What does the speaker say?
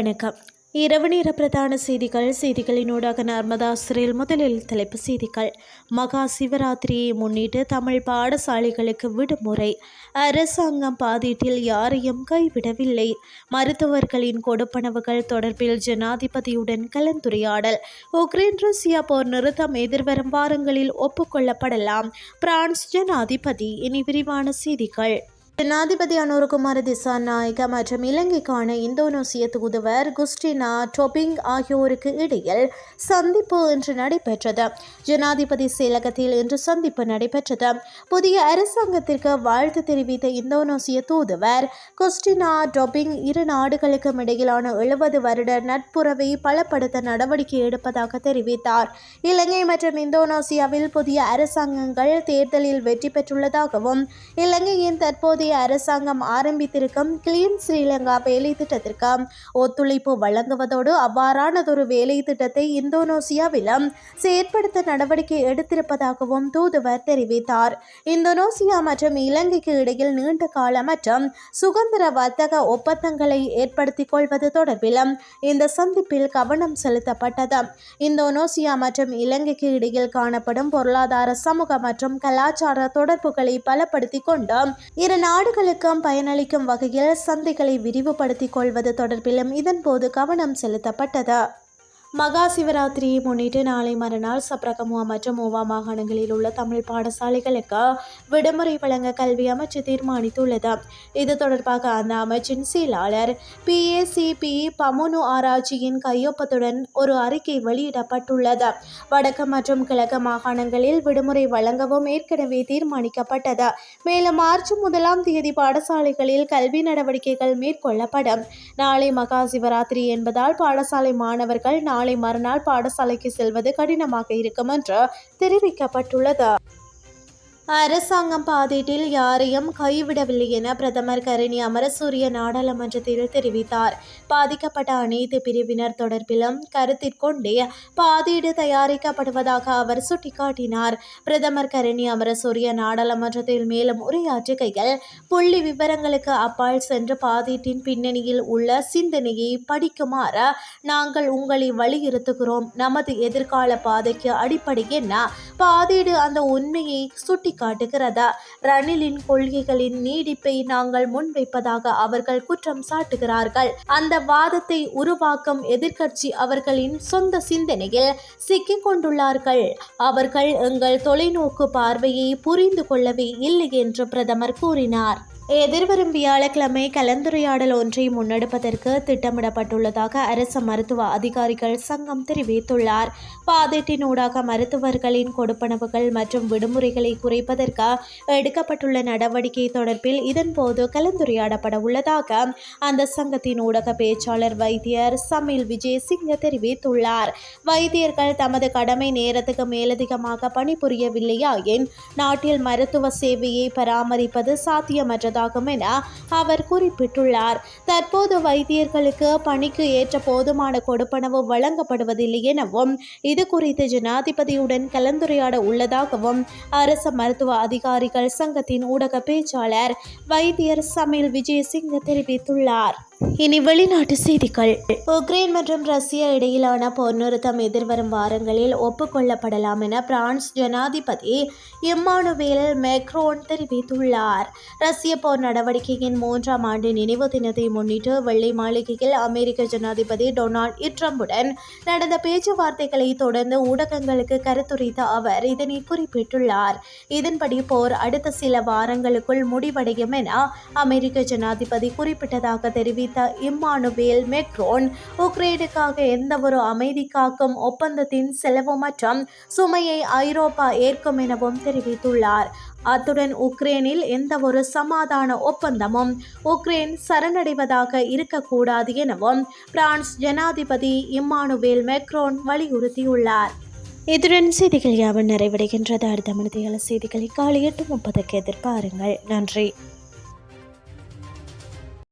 வணக்கம். இரவு நேர பிரதான செய்திகள் செய்திகளினூடாக நர்மதா சிறையில் முதலில் தலைப்பு செய்திகள். மகா சிவராத்திரியை முன்னிட்டு தமிழ் பாடசாலைகளுக்கு விடுமுறை. அரசாங்கம் பாதீட்டில் யாரையும் கைவிடவில்லை. மருத்துவர்களின் கொடுப்பனவுகள் தொடர்பில் ஜனாதிபதியுடன் கலந்துரையாடல். உக்ரைன் ரஷ்யா போர் நிறுத்தம் எதிர்வரும் வாரங்களில் ஒப்புக்கொள்ளப்படலாம். பிரான்ஸ் ஜனாதிபதி. இனி விரிவான செய்திகள். ஜனாதிபதி அனுரகுமார திசாநாயக மற்றும் இலங்கைக்கான இந்தோனேசிய தூதுவர் குஸ்டினா டொபிங் ஆகியோருக்கு இடையில் சந்திப்பு இன்று நடைபெற்றது. ஜனாதிபதி செயலகத்தில் இன்று சந்திப்பு நடைபெற்றது. புதிய அரசாங்கத்திற்கு வாழ்த்து தெரிவித்த இந்தோனேசிய தூதுவர் குஸ்டினா டொபிங் இரு நாடுகளுக்கும் இடையிலான எழுபது வருட நட்புறவை பலப்படுத்த நடவடிக்கை எடுப்பதாக தெரிவித்தார். இலங்கை மற்றும் இந்தோனேசியாவில் புதிய அரசாங்கங்கள் தேர்தலில் வெற்றி பெற்றுள்ளதாகவும் இலங்கையின் தற்போதைய இந்திய அரசாங்கம் ஆரம்பித்திருக்கும் கிளீன் ஸ்ரீலங்கா வேலை திட்டத்திற்கு ஒத்துழைப்பு வழங்குவதோடு அவ்வாறானதொரு வேலை திட்டத்தை இந்தோனேசியாவிலும் செயற்படுத்த நடவடிக்கை எடுத்திருப்பதாகவும் தூதுவர் தெரிவித்தார். இந்தோனேசியா மற்றும் இலங்கைக்கு இடையில் நீண்ட கால மற்றும் சுதந்திர வர்த்தக ஒப்பந்தங்களை ஏற்படுத்திக் கொள்வது தொடர்பில் இந்த சந்திப்பில் கவனம் செலுத்தப்பட்டது. இந்தோனேசியா மற்றும் இலங்கைக்கு இடையில் காணப்படும் பொருளாதார சமூக மற்றும் கலாச்சார தொடர்புகளை பலப்படுத்திக் கொண்டு இரு நாடு நாடுகளுக்கும் பயனளிக்கும் வகையில் சந்தைகளை விரிவுபடுத்திக் கொள்வது தொடர்பிலும் இதன்போது கவனம் செலுத்தப்பட்டது. மகா சிவராத்திரியை முன்னிட்டு நாளை மறுநாள் சப்ரகமுவா மற்றும் மூவா மாகாணங்களில் உள்ள தமிழ் பாடசாலைகளுக்கு விடுமுறை வழங்க கல்வி அமைச்சு தீர்மானித்துள்ளது. இது தொடர்பாக அந்த அமைச்சின் செயலாளர் பிஏசிபி பமுனு ஆராய்ச்சியின் கையொப்பத்துடன் ஒரு அறிக்கை வெளியிடப்பட்டுள்ளது. வடக்கு மற்றும் கிழக்கு மாகாணங்களில் விடுமுறை வழங்கவும் ஏற்கனவே தீர்மானிக்கப்பட்டது. மேலும் மார்ச் முதலாம் தேதி பாடசாலைகளில் கல்வி நடவடிக்கைகள் மேற்கொள்ளப்படும். நாளை மகா சிவராத்திரி என்பதால் பாடசாலை மாணவர்கள் நாளை மறுநாள் பாடசாலைக்கு செல்வது கடினமாக இருக்கும் என்று தெரிவிக்கப்பட்டுள்ளது. அரசாங்கம் பாதீட்டில் யாரையும் கைவிடவில்லை என பிரதமர் கரணி அமரசூரிய நாடாளுமன்றத்தில் தெரிவித்தார். பாதிக்கப்பட்ட அனைத்து பிரிவினர் தொடர்பிலும் கருத்திற்கொண்டே பாதீடு தயாரிக்கப்படுவதாக அவர் சுட்டிக்காட்டினார். பிரதமர் கரணி அமரசூரிய நாடாளுமன்றத்தில் மேலும் உரையாற்றுகையில் புள்ளி விவரங்களுக்கு அப்பால் சென்று பாதீட்டின் பின்னணியில் உள்ள சிந்தனையை படிக்குமாறு நாங்கள் உங்களை வலியுறுத்துகிறோம். நமது எதிர்கால பாதைக்கு அடிப்படை என்ன? பாதீடு அந்த உண்மையை சுட்டி காட்டுகிறதா? ரணிலின் கொள்கைகளின் நீடிப்பை நாங்கள் முன்வைப்பதாக அவர்கள் குற்றம் சாட்டுகிறார்கள். அந்த வாதத்தை உருவாக்கும் எதிர்க்கட்சி அவர்களின் சொந்த சிந்தனையில் சிக்கிக் கொண்டுள்ளார்கள். அவர்கள் எங்கள் தொலைநோக்கு பார்வையை புரிந்து கொள்ளவே இல்லை என்று பிரதமர் கூறினார். எதிர்வரும் வியாழக்கிழமை கலந்துரையாடல் ஒன்றை முன்னெடுப்பதற்கு திட்டமிடப்பட்டுள்ளதாக அரசு மருத்துவ அதிகாரிகள் சங்கம் தெரிவித்துள்ளார். பாதீட்டினூடாக மருத்துவர்களின் கொடுப்பனவுகள் மற்றும் விடுமுறைகளை குறைப்பதற்கு எடுக்கப்பட்டுள்ள நடவடிக்கை தொடர்பில் இதன்போது கலந்துரையாடப்பட உள்ளதாக அந்த சங்கத்தின் ஊடக பேச்சாளர் வைத்தியர் சமில் விஜயசிங்க தெரிவித்துள்ளார். வைத்தியர்கள் தமது கடமை நேரத்துக்கு மேலதிகமாக பணிபுரியவில்லையாயின் நாட்டில் மருத்துவ சேவையை பராமரிப்பது உள்ளதாகும் என அவர் குறிப்பிட்டுள்ளார். தற்போது வைத்தியர்களுக்கு பணிக்கு ஏற்ற போதுமான கொடுப்பனவு வழங்கப்படுவதில்லை எனவும் இது குறித்து ஜனாதிபதியுடன் கலந்துரையாட உள்ளதாகவும் அரசு மருத்துவ அதிகாரிகள் சங்கத்தின் ஊடக பேச்சாளர் வைத்தியர் சமில் விஜயசிங்க தெரிவித்துள்ளார். இனி வெளிநாட்டு செய்திகள். உக்ரைன் மற்றும் ரஷ்யா இடையிலான போர் நிறுத்தம் எதிர்வரும் வாரங்களில் ஒப்புக்கொள்ளப்படலாம் என பிரான்ஸ் ஜனாதிபதி இம்மானுவேல் மேக்ரோன் தெரிவித்துள்ளார். ரஷ்ய போர் நடவடிக்கையின் மூன்றாம் ஆண்டு நினைவு தினத்தை முன்னிட்டு வெள்ளை மாளிகையில் அமெரிக்க ஜனாதிபதி டொனால்ட் ட்ரம்புடன் நடந்த பேச்சுவார்த்தைகளை தொடர்ந்து ஊடகங்களுக்கு கருத்துரைத்த அவர் இதனை குறிப்பிட்டுள்ளார். இதன்படி போர் அடுத்த சில வாரங்களுக்குள் முடிவடையும் என அமெரிக்க ஜனாதிபதி குறிப்பிட்டதாக தெரிவித்தார் அறிவித்த இம்மானுவேல் மெக்ரோன். உக்ரைனுக்காக எந்தவொரு அமைதி காக்கும் ஒப்பந்தத்தின் செலவு மற்றும் சுமையை ஐரோப்பா ஏற்கும் எனவும் தெரிவித்துள்ளார். அத்துடன் உக்ரைனில் எந்தவொரு சமாதான ஒப்பந்தமும் உக்ரைன் சரணடைவதாக இருக்கக்கூடாது எனவும் பிரான்ஸ் ஜனாதிபதி இம்மானுவேல் மெக்ரோன் வலியுறுத்தியுள்ளார். இதுடன் செய்திகள் யாவும் நிறைவடைகின்றது. அடுத்த மனித செய்திகளை காலை எட்டு முப்பதுக்கு எதிர்பாருங்கள். நன்றி.